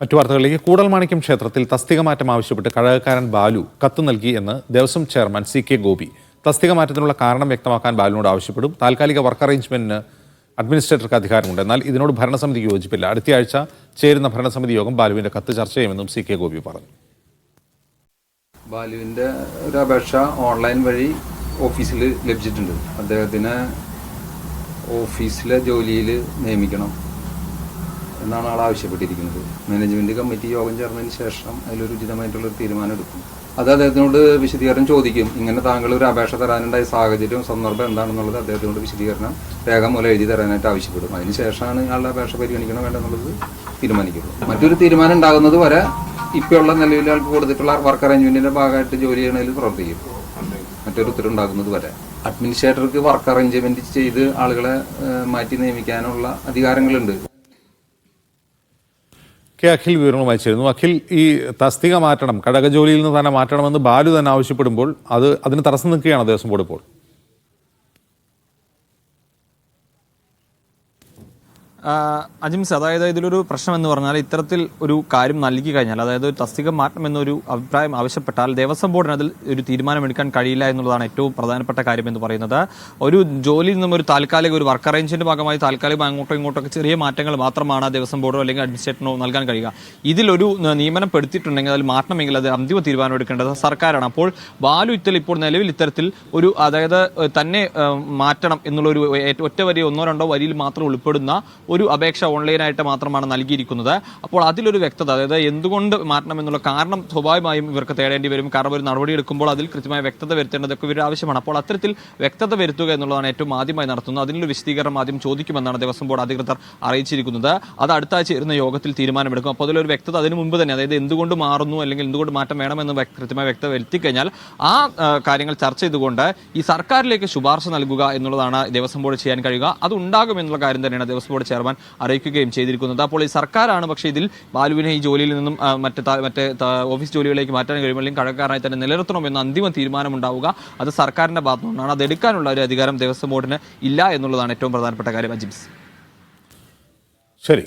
മറ്റു വാർത്തകളിലേക്ക് കൂടൽമാണിക്യം ക്ഷേത്രത്തിൽ തസ്തിക മാറ്റം ആവശ്യപ്പെട്ട് കഴകക്കാരൻ ബാലു കത്ത് നൽകി എന്ന് Devaswom chairman C K Gopi. തസ്തിക മാറ്റത്തിനുള്ള കാരണം വ്യക്തമാക്കാൻ ബാലുവിനോട് ആവശ്യപ്പെടും. താൽക്കാലിക വർക്ക് അറേഞ്ച്മെന്റിന് അഡ്മിനിസ്ട്രേറ്റർക്ക് അധികാരമുണ്ട്. എന്നാൽ ഇതിനോട് ഭരണസമിതി യോജിപ്പില്ല. അടുത്ത ആഴ്ച ചേരുന്ന ഭരണസമിതി യോഗം ബാലുവിന്റെ കത്ത് ചർച്ച ചെയ്യുമെന്നും സി കെ ഗോപി പറഞ്ഞു. ബാലുവിന്റെ ഒരു അപേക്ഷ ഓൺലൈൻ വഴി ഓഫീസിൽ ലഭിച്ചിട്ടുണ്ട്. അദ്ദേഹത്തിന് ഓഫീസിലെ ജോലിയിൽ നിയമിക്കണം. എന്നാണ് ആൾ ആവശ്യപ്പെട്ടിരിക്കുന്നത്. മാനേജ്മെന്റ് കമ്മിറ്റി യോഗം ചേർന്നതിന് ശേഷം അതിലൊരു ഉചിതമായിട്ടുള്ള ഒരു തീരുമാനം എടുക്കും അത് അദ്ദേഹത്തിനോട് വിശദീകരണം ചോദിക്കും. ഇങ്ങനെ താങ്കൾ ഒരു അപേക്ഷ തരാനുണ്ടായ സാഹചര്യവും സന്ദർഭം എന്താണെന്നുള്ളത് അദ്ദേഹത്തിനോട് വിശദീകരണം രേഖ രേഖമൂലം എഴുതി തരാനായിട്ട് ആവശ്യപ്പെടും. അതിനുശേഷമാണ് ശേഷമാണ് ഇയാളുടെ അപേക്ഷ പരിഗണിക്കണോ വേണ്ടെന്നുള്ളത് തീരുമാനിക്കുള്ളൂ മറ്റൊരു തീരുമാനം ഉണ്ടാകുന്നത് വരെ ഇപ്പോഴുള്ള നിലവിൽ ആൾക്ക് കൊടുത്തിട്ടുള്ള വർക്ക് അറേഞ്ച്മെന്റിന്റെ ഭാഗമായിട്ട് ജോലി ചെയ്യണതിൽ പ്രവർത്തിക്കും. മറ്റൊരു ഉത്തരവുണ്ടാകുന്നത് വരെ. അഡ്മിനിസ്ട്രേറ്റർക്ക് വർക്ക് അറേഞ്ച്മെന്റ് ചെയ്ത് ആളുകളെ മാറ്റി നിയമിക്കാനുള്ള അധികാരങ്ങളുണ്ട്. കെ അഖിൽ വിവരങ്ങളുമായി ചേരുന്നു അഖിൽ ഈ തസ്തിക മാറ്റണം കടകജോലിയിൽ നിന്ന് തന്നെ മാറ്റണമെന്ന് ബാലു തന്നെ ആവശ്യപ്പെടുമ്പോൾ അത് അതിന് തടസ്സം നിൽക്കുകയാണ് ദേവസ്വം ബോർഡ് ഇപ്പോൾ. അജിംസ് അതായത് ഇതിലൊരു പ്രശ്നം എന്ന് പറഞ്ഞാൽ ഇത്തരത്തിൽ ഒരു കാര്യം നൽകി കഴിഞ്ഞാൽ അതായത് ഒരു തസ്തിക മാറ്റം എന്നൊരു അഭിപ്രായം ആവശ്യപ്പെട്ടാൽ ദേവസ്വം ബോർഡിന് അതിൽ ഒരു തീരുമാനമെടുക്കാൻ കഴിയില്ല എന്നുള്ളതാണ് ഏറ്റവും പ്രധാനപ്പെട്ട കാര്യം എന്ന് പറയുന്നത്. ഒരു ജോലിയിൽ നിന്നും ഒരു താൽക്കാലിക ഒരു വർക്ക് അറേഞ്ച്മെന്റ് ഭാഗമായി താൽക്കാലിക അങ്ങോട്ടോ ഇങ്ങോട്ടൊക്കെ ചെറിയ മാറ്റങ്ങൾ മാത്രമാണ് ദേവസ്വം ബോർഡോ അല്ലെങ്കിൽ അഡ്മിനിസ്ട്രേറ്ററിനോ നൽകാൻ കഴിയുക. ഇതിലൊരു നിയമനം പെടുത്തിയിട്ടുണ്ടെങ്കിൽ അതിൽ മാറ്റണമെങ്കിൽ അത് അന്തിമ തീരുമാനം എടുക്കേണ്ടത് സർക്കാരാണ്. അപ്പോൾ ബാലു ഇത്തൽ ഇപ്പോൾ നിലവിൽ ഇത്തരത്തിൽ ഒരു അതായത് തന്നെ മാറ്റണം എന്നുള്ള ഒരു ഏ- ഒറ്റ വരി ഒന്നോ രണ്ടോ വരിയിൽ മാത്രം ഉൾപ്പെടുന്ന ഒരു അപേക്ഷ ഓൺലൈനായിട്ട് മാത്രമാണ് നൽകിയിരിക്കുന്നത്. അപ്പോൾ അതിലൊരു വ്യക്തത അതായത് എന്തുകൊണ്ട് മാറ്റണം എന്നുള്ള കാരണം സ്വാഭാവികമായും ഇവർക്ക് തേടേണ്ടി വരും. കാരണം ഒരു നടപടി എടുക്കുമ്പോൾ അതിൽ കൃത്യമായ വ്യക്തത വരുത്തേണ്ടതൊക്കെ ഇവരുടെ ആവശ്യമാണ്. അപ്പോൾ അത്തരത്തിൽ വ്യക്തത വരുത്തുക എന്നുള്ളതാണ് ഏറ്റവും ആദ്യമായി നടത്തുന്നത്. അതിനൊരു വിശദീകരണം ആദ്യം ചോദിക്കുമെന്നാണ് ദേവസ്വം ബോർഡ് അധികൃതർ അറിയിച്ചിരിക്കുന്നത്. അത് അടുത്ത ആഴ്ച ഇരുന്ന യോഗത്തിൽ തീരുമാനമെടുക്കും. അപ്പോൾ അതിലൊരു വ്യക്തത അതിന് മുമ്പ് തന്നെ അതായത് എന്തുകൊണ്ട് മാറുന്നു അല്ലെങ്കിൽ എന്തുകൊണ്ട് മാറ്റം വേണമെന്ന് കൃത്യമായ വ്യക്തത വരുത്തി കഴിഞ്ഞാൽ ആ ആ, കാര്യങ്ങൾ ചർച്ച ചെയ്തുകൊണ്ട് ഈ സർക്കാരിലേക്ക് ശുപാർശ നൽകുക എന്നുള്ളതാണ് ദേവസ്വം ബോർഡ് ചെയ്യാൻ കഴിയുക. അത് ഉണ്ടാകുമെന്നുള്ള കാര്യം തന്നെയാണ് ദേവസ്വം ബോർഡ് ചെയർമാൻ അറിയിക്കുകയും ചെയ്തിരിക്കുന്നത്. അപ്പോൾ ഈ സർക്കാരാണ് പക്ഷേ ഇതിൽ ബാലുവിനെ ഈ ജോലിയിൽ നിന്നും മറ്റ് മറ്റ് ഓഫീസ് ജോലികളിലേക്ക് മാറ്റാൻ കഴിയും അല്ലെങ്കിൽ കഴക്കാരനായി തന്നെ നിലനിർത്തണമെന്ന അന്തിമ തീരുമാനം ഉണ്ടാവുക അത് സർക്കാരിന്റെ ഭാഗത്തു നിന്നാണ്. അത് എടുക്കാനുള്ള ഒരു അധികാരം ദേവസ്വം ബോർഡിന് ഇല്ല എന്നുള്ളതാണ് ഏറ്റവും പ്രധാനപ്പെട്ട കാര്യം. അജിംസ് ശരി.